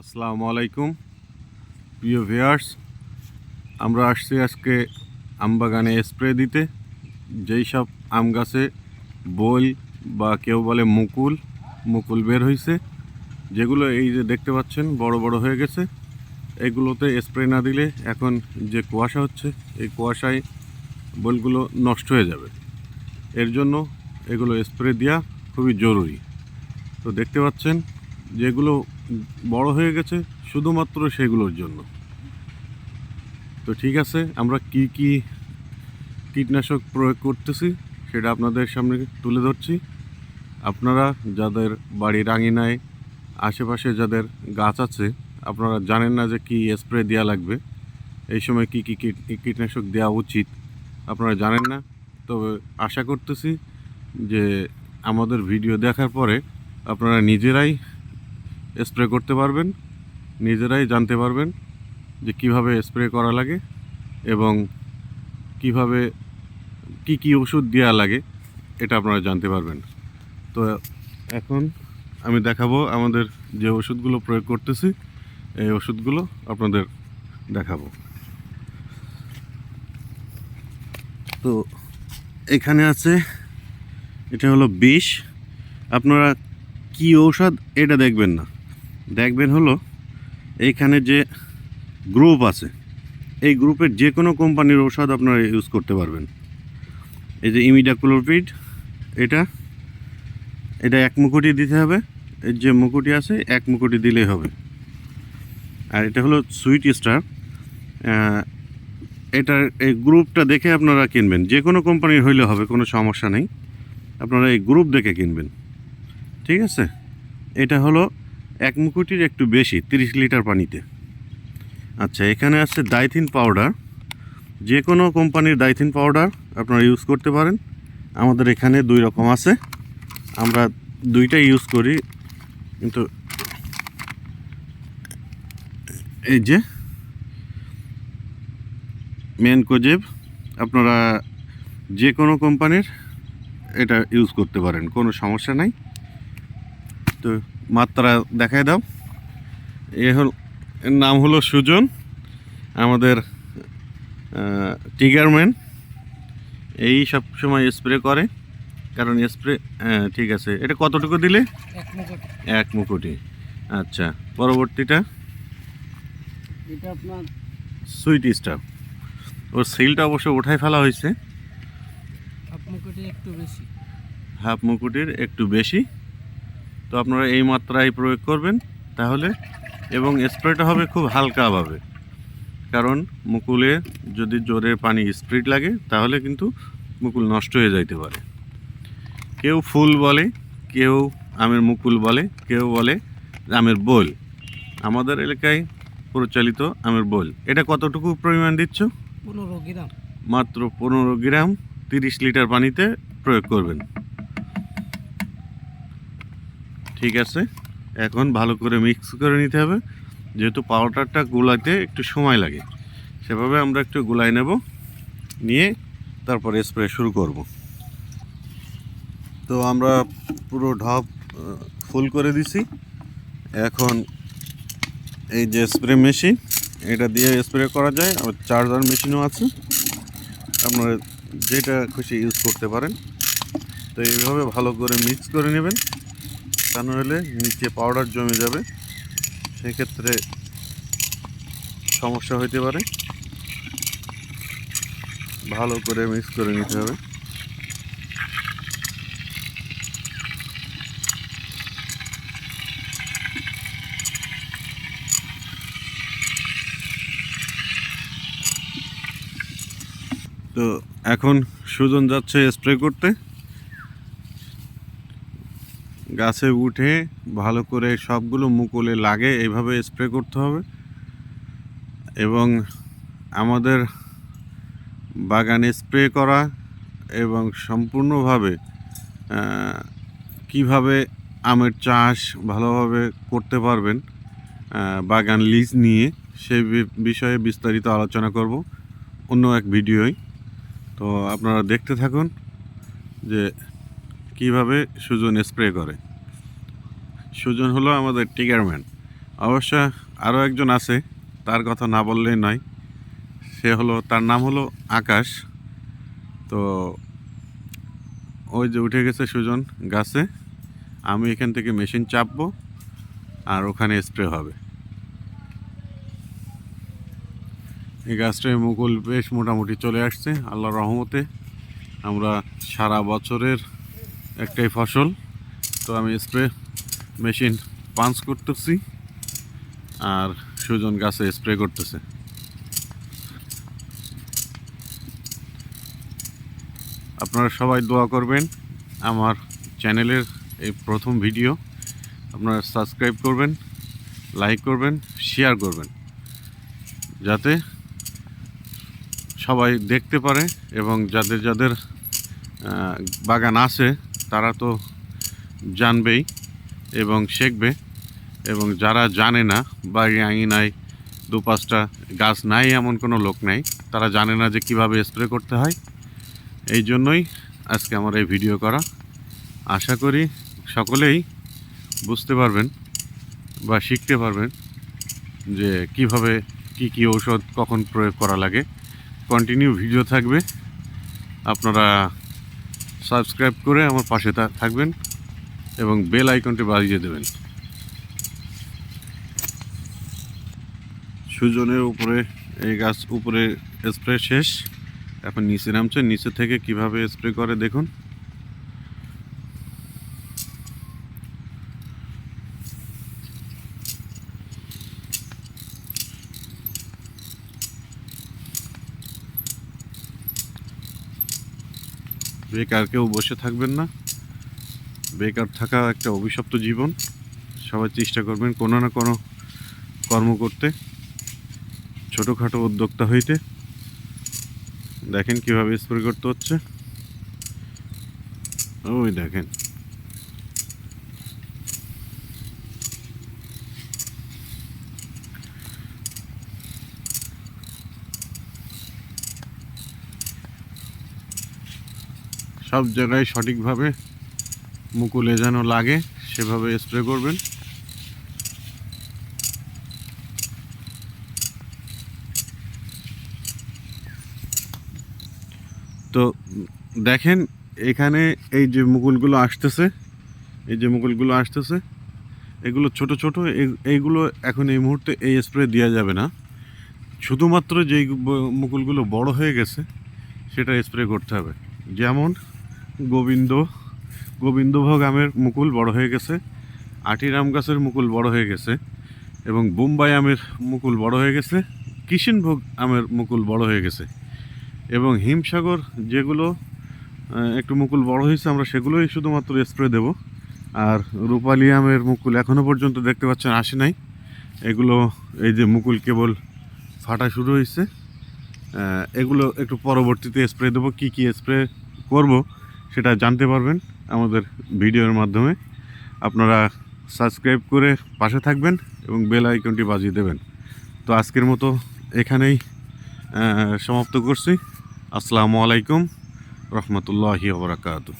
আসসালামু আলাইকুম। প্রিয় ভিউয়ার্স, আমরা আসছি আজকে আম বাগানে স্প্রে দিতে। যেই সব আম গাছে বই বা কেউ বলে মুকুল মুকুল বের হয়েছে যেগুলো এই যে দেখতে পাচ্ছেন বড় বড় হয়ে গেছে, এগুলোতে স্প্রে না দিলে এখন যে কুয়াশা হচ্ছে, এই কুয়াশায় বলগুলো নষ্ট হয়ে যাবে। এর জন্য এগুলো স্প্রে দেওয়া খুবই জরুরি। তো দেখতে পাচ্ছেন, যেগুলো বড় হয়ে গেছে শুধুমাত্র সেগুলোর জন্য। তো ঠিক আছে, আমরা কি কি কীটনাশক প্রয়োগ করতেছি সেটা আপনাদের সামনে তুলে ধরছি। আপনারা যাদের বাড়ির আঙিনায়, আশেপাশে যাদের গাছ আছে, আপনারা জানেন না যে কি স্প্রে দেওয়া লাগবে। এই সময় কি কি কীট- কীটনাশক দেওয়া উচিত আপনারা জানেন না। তবে আশা করতেছি যে আমাদের ভিডিও দেখার পরে আপনারা নিজেরাই স্প্রে করতে পারবেন, নিজেরাই জানতে পারবেন যে কীভাবে স্প্রে করা লাগে এবং কীভাবে কি কি ওষুধ দেওয়া লাগে, এটা আপনারা জানতে পারবেন। তো এখন আমি দেখাবো আমাদের যে ওষুধগুলো প্রয়োগ করতেছি, এই ওষুধগুলো আপনাদের দেখাবো। তো এখানে আছে, এটা হলো বিষ। আপনারা কি ঔষধ, এটা দেখবেন না। দেখবেন হলো, এইখানে যে গ্রুপ আছে, এই গ্রুপের যে কোনো কোম্পানির ঔষধ আপনারা ইউজ করতে পারবেন। এই যে ইমিডাক্লোপিড এটা এটা এক মুকুটি দিতে হবে। এর যে মুকুটি আছে, এক মুকুটি দিলেই হবে। আর এটা হলো সুইট স্টার এটার এই গ্রুপটা দেখে আপনারা কিনবেন। যে কোনো কোম্পানির হইলে হবে, কোনো সমস্যা নেই। আপনারা এই গ্রুপ দেখে কিনবেন। ঠিক আছে? এটা হলো এক মুকুটির একটু বেশি, তিরিশ লিটার পানিতে। আচ্ছা এখানে আছে ডাইথিন পাউডার। যে কোনো কোম্পানির ডাইথিন পাউডার আপনারা ইউজ করতে পারেন। আমাদের এখানে দুই রকম আছে। আমরা দুইটাই ইউজ করি, কিন্তু এই যে মেন কোজেব আপনারা যে কোনো কোম্পানির এটা ইউজ করতে পারেন, কোনো সমস্যা নাই। তো মাত্রা দেখায় দাও। এ হল এর নাম হলো সুজন আমাদের টিগারম্যান এই সব সময় স্প্রে করে কারণ স্প্রে ঠিক আছে। এটা কতটুকু দিলে? এক মুকুটি। আচ্ছা পরবর্তীটা? এটা আপনার সুইট স্টার ওর সিলটা অবশ্য উঠাই ফেলা হয়েছে। হাফ একটু বেশি। হাফ মুকুটির একটু বেশি। তো আপনারা এই মাত্রায় প্রয়োগ করবেন তাহলে এবং স্প্রেটা হবে খুব হালকাভাবে কারণ মুকুলে যদি জোরে পানি স্প্রিট লাগে তাহলে কিন্তু মুকুল নষ্ট হয়ে যাইতে পারে। কেউ ফুল বলে কেউ আমের মুকুল বলে কেউ বলে আমের বোল। আমাদের এলাকায় প্রচলিত আমের বোল। এটা কতটুকু পরিমাণ দিচ্ছ? পনেরো গ্রাম। মাত্র পনেরো গ্রাম তিরিশ লিটার পানিতে প্রয়োগ করবেন। ঠিক আছে। এখন ভালো করে মিক্স করে নিতে হবে। যেহেতু পাউডারটা গোলাতে একটু সময় লাগে। সেভাবে আমরা একটু গোলাই নেব। নিয়ে তারপরে স্প্রে শুরু করব। তো আমরা পুরো ঢপ ফুল করে দিছি। এখন এই যে স্প্রে মেশিন এটা দিয়ে স্প্রে করা যায়। আবার চার্জার মেশিনও আছে। আপনারা যেটা খুশি ইউজ করতে পারেন। তো এইভাবে ভালো করে মিক্স করে নেবেন। তা নইলে নিচে পাউডার জমে যাবে। সেক্ষেত্রে সমস্যা হইতে পারে। ভালো করে মিক্স করে নিতে হবে। তো এখন সুজন যাচ্ছে স্প্রে করতে। গাছে উঠে ভালো করে সবগুলো মুকুলে লাগে, এইভাবে স্প্রে করতে হবে। এবং আমাদের বাগানে স্প্রে করা এবং সম্পূর্ণভাবে কীভাবে আমের চাষ ভালোভাবে করতে পারবেন বাগান লিজ নিয়ে সেই বিষয়ে বিস্তারিত আলোচনা করব অন্য এক ভিডিওয়। তো আপনারা দেখতে থাকুন যে কীভাবে সুজন স্প্রে করে। সুজন হলো আমাদের টিগারম্যান অবশ্য আরও একজন আছে, তার কথা না বললেই নয়। সে হলো, তার নাম হলো আকাশ। তো ওই যে উঠে গেছে সুজন গাছে। আমি এখান থেকে মেশিন চাপবো আর ওখানে স্প্রে হবে। এই গাছটায় মুকুল বেশ মোটামুটি চলে আসছে, আল্লাহর রহমতে। আমরা সারা বছরের একটাই ফসল। তো আমি স্প্রে মেশিন পাঞ্চ করতেছি আর সুজন গাছে স্প্রে করতেছে। আপনারা সবাই দোয়া করবেন আমার চ্যানেলের এই প্রথম ভিডিও। আপনারা সাবস্ক্রাইব করবেন, লাইক করবেন, শেয়ার করবেন। যাতে সবাই দেখতে পারে এবং যাদের যাদের বাগান আছে তারা তো জানবেই। এবং শিখবে। এবং যারা জানে না, বাড়ি আঙিনায় দু পাঁচটা গাছ নাই এমন কোনো লোক নাই, তারা জানে না যে কীভাবে স্প্রে করতে হয়। এই জন্যই আজকে আমার এই ভিডিও করা। আশা করি সকলেই বুঝতে পারবেন বা শিখতে পারবেন যে কীভাবে কি কি ঔষধ কখন প্রয়োগ করা লাগে। কন্টিনিউ ভিডিও থাকবে। আপনারা সাবস্ক্রাইব করে আমার পাশে থাকবেন। এবং বেল আইকনটি বাজিয়ে দেবেন। সুজনের উপরে, এই গাছ উপরে স্প্রে শেষ। এখন নিচে নামছে। নিচে থেকে কীভাবে স্প্রে করে দেখুন। বেকার কেউ বসে থাকবেন না। বেকার থাকা একটা অভিশপ্ত জীবন। সবাই চেষ্টা করবেন কোনো না কোনো কর্ম করতে, ছোটোখাটো উদ্যোক্তা হইতে। দেখেন কীভাবে স্প্রে করতে হচ্ছে। ওই দেখেন। সব জায়গায় সঠিকভাবে মুকুলে যেন লাগে, সেভাবে স্প্রে করবেন। তো দেখেন, এখানে এই যে মুকুলগুলো আসতেছে, এই যে মুকুলগুলো আসতেছে, এগুলো ছোট ছোট এইগুলো এখন এই মুহূর্তে এই স্প্রে দেওয়া যাবে না। শুধুমাত্র যেই মুকুলগুলো বড় হয়ে গেছে, সেটা স্প্রে করতে হবে। যেমন গোবিন্দ গোবিন্দভোগ আমের মুকুল বড় হয়ে গেছে আটির আম গাছের মুকুল বড় হয়ে গেছে, এবং বোম্বাই আমের মুকুল বড় হয়ে গেছে, কিষিনভোগ আমের মুকুল বড় হয়ে গেছে, এবং হিমসাগর যেগুলো একটু মুকুল বড় হয়েছে, আমরা সেগুলোই শুধুমাত্র স্প্রে দেব। আর রূপালি আমের মুকুল এখনও পর্যন্ত দেখতে পাচ্ছেন আসে নাই। এগুলো, এই যে মুকুল কেবল ফাটা শুরু হয়েছে এগুলো একটু পরবর্তীতে স্প্রে দেবো, কী কী স্প্রে করব। সেটা জানতে পারবেন আমাদের ভিডিওর মাধ্যমে। আপনারা সাবস্ক্রাইব করে পাশে থাকবেন এবং বেল আইকনটি বাজিয়ে দেবেন। তো আজকের মতো এখানেই সমাপ্ত করছি। আসসালামু আলাইকুম, রহমতুল্লাহি ওবরাকাতু